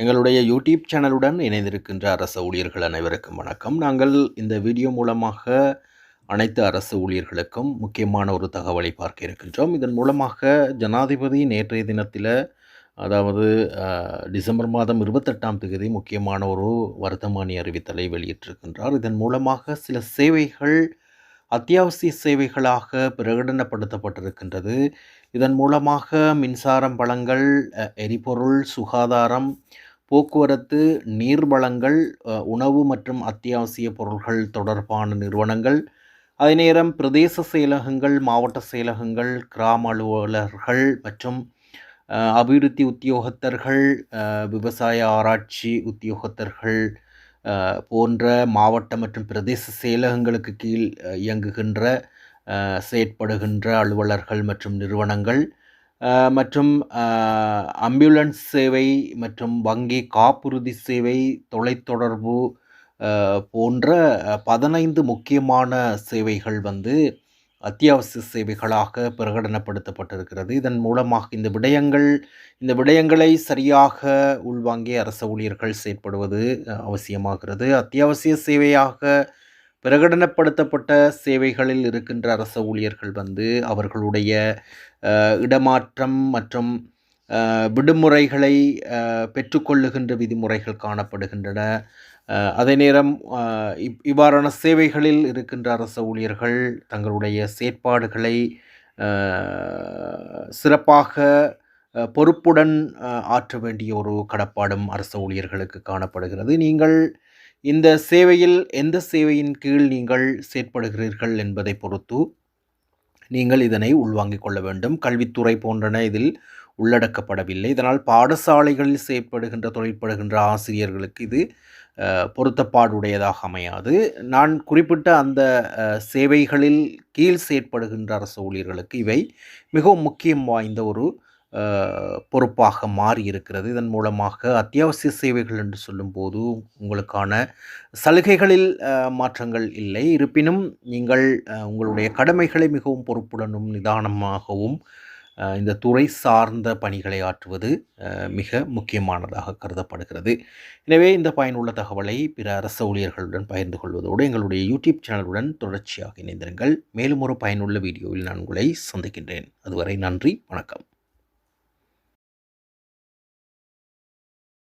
எங்களுடைய யூடியூப் சேனலுடன் இணைந்திருக்கின்ற அரசு ஊழியர்கள் அனைவருக்கும் வணக்கம். நாங்கள் இந்த வீடியோ மூலமாக அனைத்து அரசு ஊழியர்களுக்கும் முக்கியமான ஒரு தகவலை பார்க்க இருக்கின்றோம். இதன் மூலமாக ஜனாதிபதி நேற்றைய தினத்தில் அதாவது டிசம்பர் மாதம் இருபத்தெட்டாம் தேதி முக்கியமான ஒரு வர்த்தமானி அறிவித்தலை வெளியிட்டிருக்கின்றார். இதன் மூலமாக சில சேவைகள் அத்தியாவசிய சேவைகளாக பிரகடனப்படுத்தப்பட்டிருக்கின்றது. இதன் மூலமாக மின்சாரம் வளங்கள் எரிபொருள் சுகாதாரம் போக்குவரத்து நீர் வளங்கள் உணவு மற்றும் அத்தியாவசிய பொருள்கள் தொடர்பான நிறுவனங்கள். அதே நேரம் பிரதேச செயலகங்கள் மாவட்ட செயலகங்கள் கிராம அலுவலர்கள் மற்றும் அபிவிருத்தி உத்தியோகத்தர்கள் விவசாய ஆராய்ச்சி உத்தியோகத்தர்கள் போன்ற மாவட்ட மற்றும் பிரதேச செயலகங்களுக்கு கீழ் இயங்குகின்ற செயற்படுகின்ற அலுவலர்கள் மற்றும் நிறுவனங்கள் மற்றும் அம்புலன்ஸ் சேவை மற்றும் வங்கி காப்புறுதி சேவை தொலைத்தொடர்பு போன்ற பதினைந்து முக்கியமான சேவைகள் வந்து அத்தியாவசிய சேவைகளாக பிரகடனப்படுத்தப்பட்டிருக்கிறது. இதன் மூலமாக இந்த விடயங்கள் இந்த விடயங்களை சரியாக உள்வாங்கிய அரச ஊழியர்கள் செயற்படுவது அவசியமாகிறது. அத்தியாவசிய சேவையாக பிரகடனப்படுத்தப்பட்ட சேவைகளில் இருக்கின்ற அரச ஊழியர்கள் வந்து அவர்களுடைய இடமாற்றம் மற்றும் விடுமுறைகளை பெற்றுக்கொள்ளுகின்ற விதிமுறைகள் காணப்படுகின்றன. அதே நேரம் இவ் இவ்வாறான சேவைகளில் இருக்கின்ற அரச ஊழியர்கள் தங்களுடைய செயற்பாடுகளை சிறப்பாக பொறுப்புடன் ஆற்ற வேண்டிய ஒரு கடப்பாடும் அரச ஊழியர்களுக்கு காணப்படுகிறது. நீங்கள் இந்த சேவையில் எந்த சேவையின் கீழ் நீங்கள் செயற்படுகிறீர்கள் என்பதை பொறுத்து நீங்கள் இதனை உள்வாங்கிக் கொள்ள வேண்டும். கல்வித்துறை போன்றன இதில் உள்ளடக்கப்படவில்லை. இதனால் பாடசாலைகளில் செயற்படுகின்ற தொழிற்படுகின்ற ஆசிரியர்களுக்கு இது பொருத்தப்பாடுடையதாக அமையாது. நான் குறிப்பிட்ட அந்த சேவைகளில் கீழ் செயற்படுகின்ற அரசு ஊழியர்களுக்கு இவை மிகவும் முக்கியம் வாய்ந்த ஒரு பொறுப்பாக மாறி இருக்கிறது இதன் மூலமாக அத்தியாவசிய சேவைகள் என்று சொல்லும்போது உங்களுக்கான சலுகைகளில் மாற்றங்கள் இல்லை. இருப்பினும் நீங்கள் உங்களுடைய கடமைகளை மிகவும் பொறுப்புடனும் நிதானமாகவும் இந்த துறை சார்ந்த பணிகளை ஆற்றுவது மிக முக்கியமானதாக கருதப்படுகிறது. எனவே இந்த பயனுள்ள தகவலை பிற அரச ஊழியர்களுடன் பகிர்ந்து கொள்வதோடு எங்களுடைய யூடியூப் சேனலுடன் தொடர்ச்சியாக இணைந்திருங்கள். மேலும் ஒரு பயனுள்ள வீடியோவில் நான் உங்களை சந்திக்கின்றேன். அதுவரை நன்றி வணக்கம்.